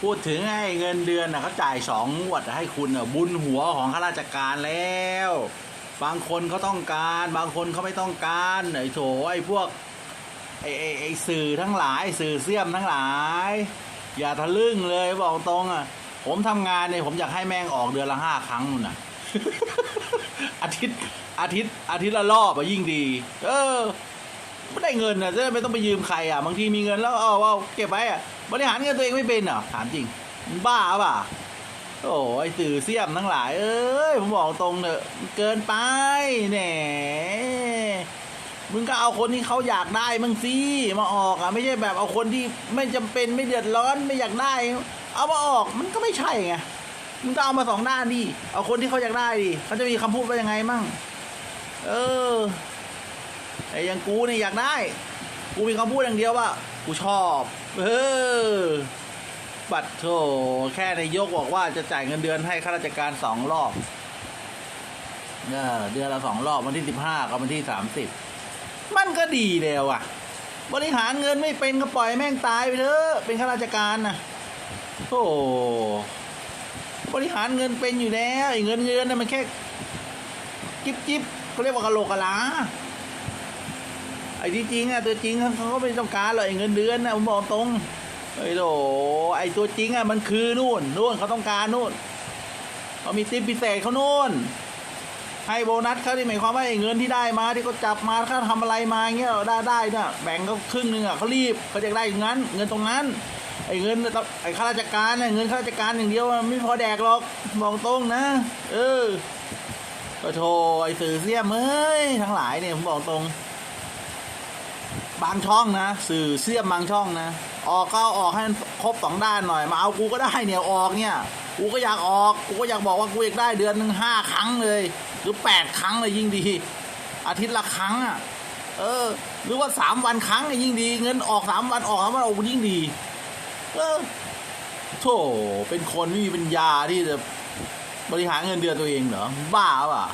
พูดถึงไอ้เงินเดือนนะเขาจ่ายสองงวดให้คุณน่ะบุญหัวของข้าราชการแล้ว บางคนเขาต้องการ บางคนเขาไม่ต้องการไอ้โถไอ้พวกไอ้ไอ้ไอ้สื่อทั้งหลาย สื่อเสียมทั้งหลาย อย่าทะลึ่งเลยบอกตรงอะ ผมทำงานเนี่ยผมอยากให้แม่งออกเดือนละห้าครั้งนู่นน่ะอาทิตย์อาทิตย์อาทิตย์ละรอบอะยิ่งดี เออ ไม่ได้เงินอะจะได้ไม่ต้องไปยืมใครอะบางทีมีเงินแล้วเอาเอาเก็บไว้อะบริหารเงินตัวเองไม่เป็นเหรอถามจริงบ้าป่ะโอ้ยสื่อเสียมทั้งหลาย เอ้ยผมบอกตรงเถอะเกินไปแหนมึงก็เอาคนที่เขาอยากได้มึงสิมาออกอะไม่ใช่แบบเอาคนที่ไม่จำเป็นไม่เดือดร้อนไม่อยากได้ เอามาออกมันก็ไม่ใช่ไงมึงก็เอามาสองด้านดิเอาคนที่เขาอยากได้ดิเขาจะมีคำพูดว่ายังไงมั่ง เออ อ้ยังกูเนี่ยอยากได้ กูมีคำพูดอย่างเดียวว่า กูชอบ เออ บัตรโถแค่นายกบอกว่าจะจ่ายเงินเดือนให้ข้าราชการสองรอบเออเดือนละสองรอบวันที่สิบห้ากับวันที่สามสิบมันก็ดีแล้วอะ บริหารเงินไม่เป็นก็ปล่อยแม่งตายไปเถอะเป็นข้าราชการนะโอ้บริหารเงินเป็นอยู่แล้วไอ้เงินเงินน่ะมันแค่ จิบจิบเขาเรียกว่ากะโหลกกะลา ไอ้ที่จริงอะตัวจริงเขาก็ไม่ต้องการหรอกไอ้เงินเดือนนะผมบอกตรงไอ้โดไอ้ตัวจริงอะมันคือนู่นนู่นเขาต้องการนู่นเขามีติปพิเศษเขานู่นให้โบนัสเขาที่หมายความว่าไอ้เงินที่ได้มาที่เขาจับมาเขาทำอะไรมาเงี้ยได้ได้เนี่ยแบ่งเขาครึ่งหนึงอะเขารีบเขาจะได้อย่างนั้น เงินตรงนั้น ไอ้เงินไอ้ข้าราชการเนี่ยเงินข้าราชการอย่างเดียวมันไม่พอแดกหรอกบอกตรงนะ เออก็โทรไอ้สื่อเสี้ยมเอ้ยทั้งหลายเนี่ยผมบอกตรง บางช่องนะ สื่อเสียมบางช่องนะ ออกก็ออกให้มันครบสองด้านหน่อย มาเอากูก็ได้เนี่ยออกเนี่ย กูก็อยากออก กูก็อยากบอกว่ากูอยากได้เดือนหนึ่งห้าครั้งเลย หรือแปดครั้งเลยยิ่งดี อาทิตย์ละครั้งอะ เออ หรือว่าสามวันครั้งเนี่ยยิ่งดี เงินออกสามวันออกสามวันออกยิ่งดี เออโธ่เป็นคนไม่มีปัญญาที่จะบริหารเงินเดือนตัวเองเหรอบ้าป่ะ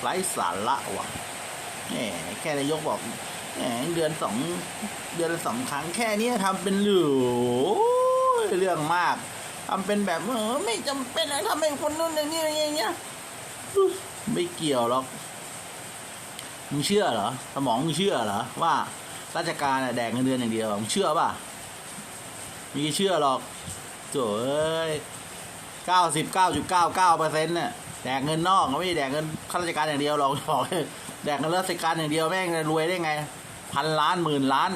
ไร้สาระว่ะแหมแค่นายกบอก แหมเดือนสองเดือนสองครั้งแค่นี้ทำเป็นหรือเรื่องมากทำเป็นแบบเออไม่จำเป็นอะไรทำเป็นคนนู้นอย่างนี้อย่างเงี้ยไม่เกี่ยวหรอกมึงเชื่อเหรอสมองมึงเชื่อเหรอว่าราชการน่ะแดกเงินเดือนอย่างเดียวมึงเชื่อป่ะมีเชื่อหรอกโจ้เอ้ยเก้าสิบเก้าจุดเก้าเก้าเปอร์เซ็นต์เนี่ยแดกเงินนอกไม่ได้แดกเงินข้าราชการอย่างเดียวหรอกบอกแดกเงินราชการอย่างเดียวแม่งจะรวยได้ไง พันล้านหมื่นล้าน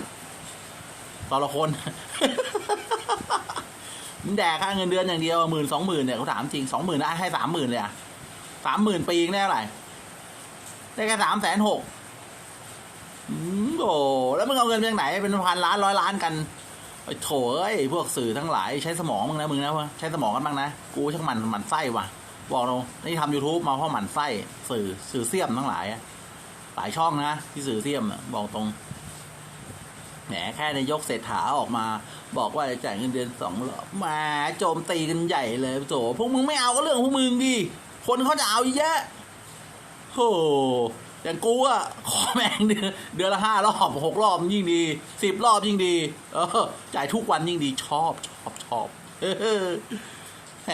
ต่อละคนมึงแดกค่าเงินเดือนอย่างเดียวหมื่นสองหมื่นเนี่ยเขาถามจริงสองหมื่นได้ให้สามหมื่นเลยอะสามหมื่นปีได้เท่าไหร่ได้แค่สามแสนหกโอ้แล้วมึงเอาเงินไปจากไหนเป็นพันล้านร้อยล้านกันไอ้โถเอ้ยพวกสื่อทั้งหลายใช้สมองมึงนะมึงนะใช้สมองกันบ้างนะกูช่างมันมันไส้ว่ะ บอกเรานี่ทำ youtube มาเพราะหมันไส้สื่อสื่อเสียมทั้งหลายอะ หลายช่องนะที่สื่อเสียมบอกตรงแหมแค่ในยกเศรษฐาออกมา บอกว่าจะจ่ายเงินเดือนสองรอบมาโจมตีกันใหญ่เลยโถพวกมึงไม่เอาก็เรื่องพวกมึงดิคนเขาจะเอาเยอะโหอย่างกูอะขอแม่งเดือนเดือนละห้ารอบหกรอบยิ่งดีสิบรอบยิ่งดี เออจ่ายทุกวันยิ่งดีชอบชอบชอบแหม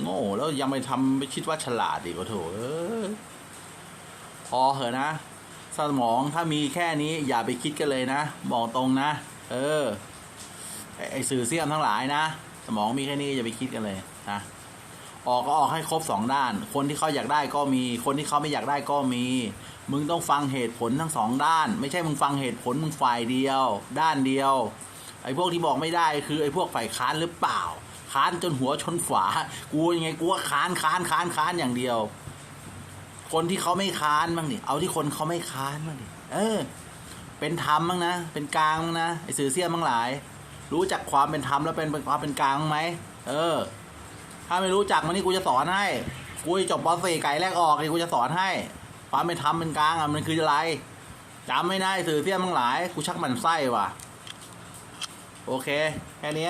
โง่แล้วยังไปทำไปคิดว่าฉลาดอีกโอ้โถเอ้ย พอเหอะนะ สมองถ้ามีแค่นี้อย่าไปคิดกันเลยนะบอกตรงนะ เออไอไอสื่อเสียมทั้งหลายนะ สมองมีแค่นี้อย่าไปคิดกันเลยนะออกก็ออกให้ครบสองด้าน คนที่เขาอยากได้ก็มี คนที่เขาไม่อยากได้ก็มี มึงต้องฟังเหตุผลทั้งสองด้าน ไม่ใช่มึงฟังเหตุผลมึงฝ่ายเดียว ด้านเดียว ไอ้พวกที่บอกไม่ได้คือไอ้พวกฝ่ายค้านหรือเปล่า ค้านจนหัวชนฝา กูยังไงกูว่าค้านค้านค้านค้านอย่างเดียว คนที่เขาไม่ค้านบ้างดิเอาที่คนเขาไม่ค้านบ้างดิเออ เป็นธรรมบ้างนะ เป็นกลางบ้างนะไอ้สื่อเสี้ยมบ้างหลาย รู้จักความเป็นธรรมแล้วเป็นความเป็นกลางไหมเออ ถ้าไม่รู้จักมันนี่กูจะสอนให้กูจะจบป .4 ไก่แรกออกนี่กูจะสอนให้ ความเป็นธรรมเป็นกลางอะมันคืออะไรจำไม่ได้สื่อเสี้ยมบ้างหลายกูชักหมันไส้ว่ะ โอเค แค่นี้